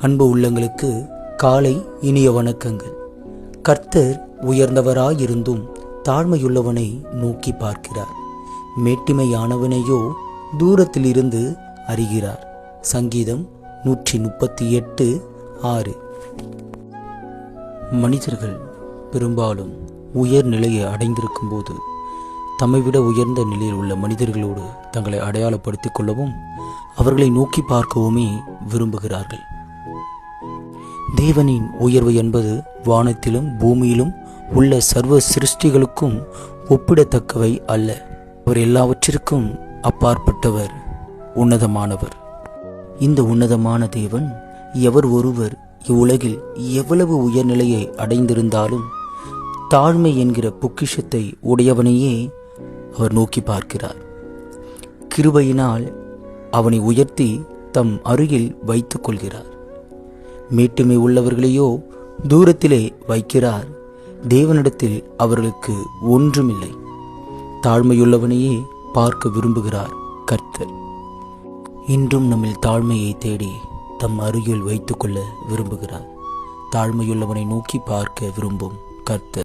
அன்பு உள்ளங்களுக்கு காலை இனிய வணக்கங்கள். கர்த்தர் உயர்ந்தவராயிருந்தும் தாழ்மையுள்ளவனை நோக்கி பார்க்கிறார். மேட்டிமையானவனையோ தூரத்திலிருந்து அறிகிறார். சங்கீதம் நூற்றி முப்பத்தி எட்டு ஆறு. மனிதர்கள் பெரும்பாலும் உயர் நிலையை அடைந்திருக்கும் போது தம்மை விட உயர்ந்த நிலையில் உள்ள மனிதர்களோடு தங்களை அடையாளப்படுத்திக் கொள்ளவும் அவர்களை நோக்கி பார்க்கவுமே விரும்புகிறார்கள். தேவனின் உயர்வு என்பது வானத்திலும் பூமியிலும் உள்ள சர்வ சிருஷ்டிகளுக்கும் ஒப்பிடத்தக்கவை அல்ல. அவர் எல்லாவற்றிற்கும் அப்பாற்பட்டவர் உன்னதமானவர். இந்த உன்னதமான தேவன் எவர் ஒருவர் இவ்வுலகில் எவ்வளவு உயர்நிலையை அடைந்திருந்தாலும் தாழ்மை என்கிற பொக்கிஷத்தை உடையவனையே அவர் நோக்கி பார்க்கிறார். கிருபையினால் அவனை உயர்த்தி தம் அருகில் வைத்துக் கொள்கிறார் மீட்டுமை உள்ளவர்களையோ தூரத்திலே வைக்கிறார். தேவனிடத்தில் அவர்களுக்கு ஒன்றுமில்லை. தாழ்மையுள்ளவனையே பார்க்க விரும்புகிறார் கர்த்தர். இன்றும் நம்மில் தாழ்மையை தேடி தம் அருகில் வைத்துக்கொள்ள விரும்புகிறார். தாழ்மையுள்ளவனை நோக்கி பார்க்க விரும்பும் கர்த்தர்.